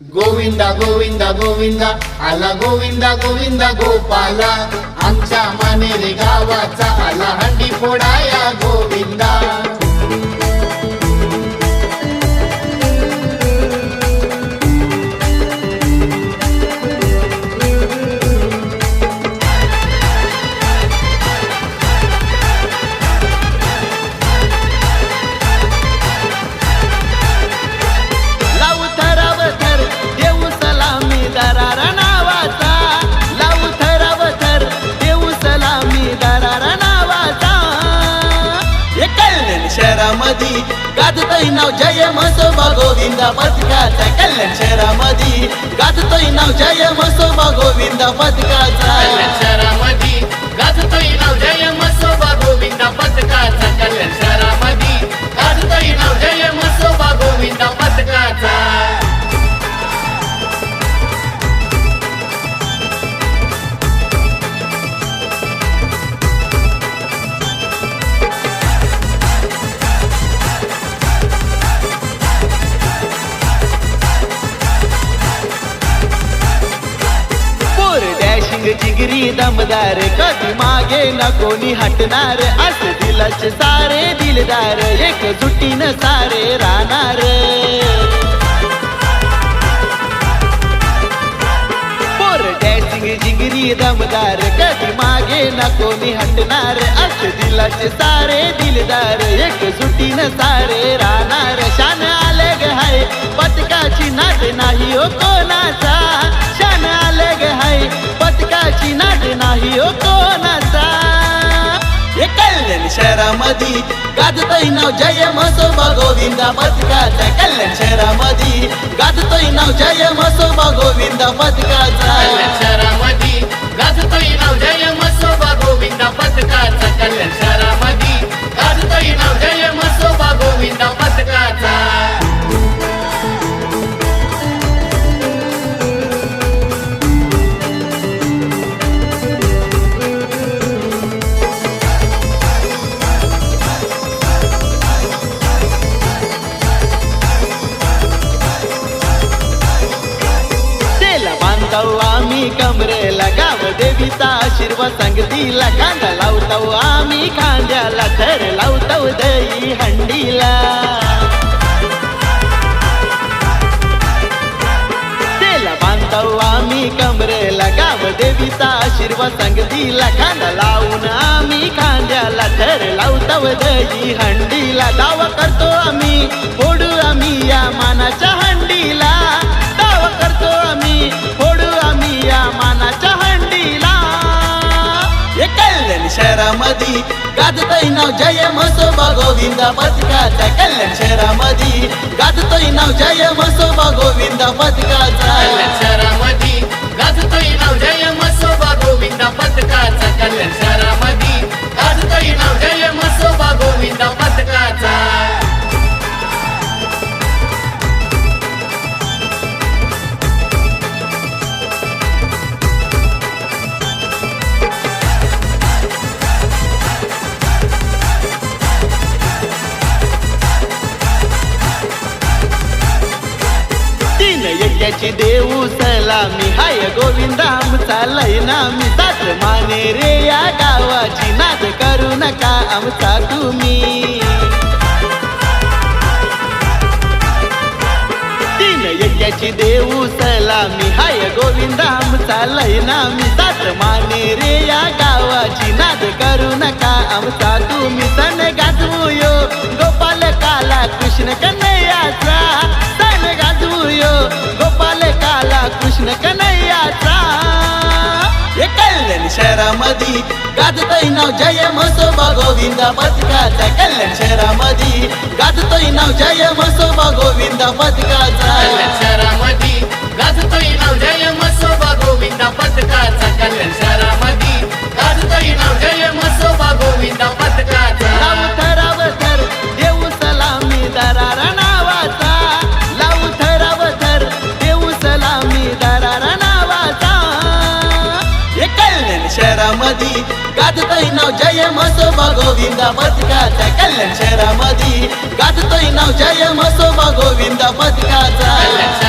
गोविंदा गोविंदा गोविंदा आला गोविंदा गोविंदा गोपाला आमच्या मानेरे गावाचा आला हंडी फोडाया मधी गाजतोय नाव जय मसोबा गोविंदा पथकाचा कल्याण शहरामधी गाजतोय नाव जय मसोबा गोविंदा पथ डॅशिंग जिगरी दमदार कधी मागे ना कोणी हटणार असं दिलाचे सारे दिलदार एक जुटीनं सारे राहणार जिगरी दमदार कधी मागे ना कोणी हटणार असं दिलाचे सारे दिलदार एक जुटीनं सारे राहणार शान आले ग हाय पतकाची नाट नाही हो कोणाचा शहरामध्ये गाजतोय नाव जय मसोबा गोविंदा पथकाचा कल्याण शहरामधी गाजतोय नाव जय मसोबा गोविंदा पथकाचा कल्याण तेला आम्ही कमरेला. गाव देवीचा आशीर्वाद सांगतीला. कांदा लावतो आम्ही खांद्याला. थर लावतो दही हंडीला. तेला बांधताव आम्ही कमरेला. गाव देवीचा आशीर्वाद सांगतीला. कांदा लावून आम्ही खांद्याला. थर लावतो दही हंडीला. दावा करतो आम्ही फोडू आम्ही. नाव जय मसोबा गोविंदा पथकाचा कल्याण शहरामध्ये गाजतोय नाव जय मसोबा गोविंदा पथकाचा. कल्याण शहरा त्याची देऊ सलामी. हाय गोविंदा आमचा लयना मी. सात माने रे या गावाची नाद करू नका आमचा तुम्ही. तीन यज्ञाची देऊ सलामी. हाय गोविंदा आमचा लयना मी. सात माने रे या गावाची नाद करू नका आमचा तुम्ही. तन गाजवू यो मधी गाजतोय नाव जय मसोबा गोविंदा पथकाचा कल्याण शहरामधी गाजतोय नाव जय मसोबा गोविंदा पथकाचा कल्याण शहरामधी मधी गाजतोय नाव जय मसोबा गोविंदा पथकाचा कल्याण शहरामधी गाजतोय नाव जय मसोबा गोविंदा पथकाचा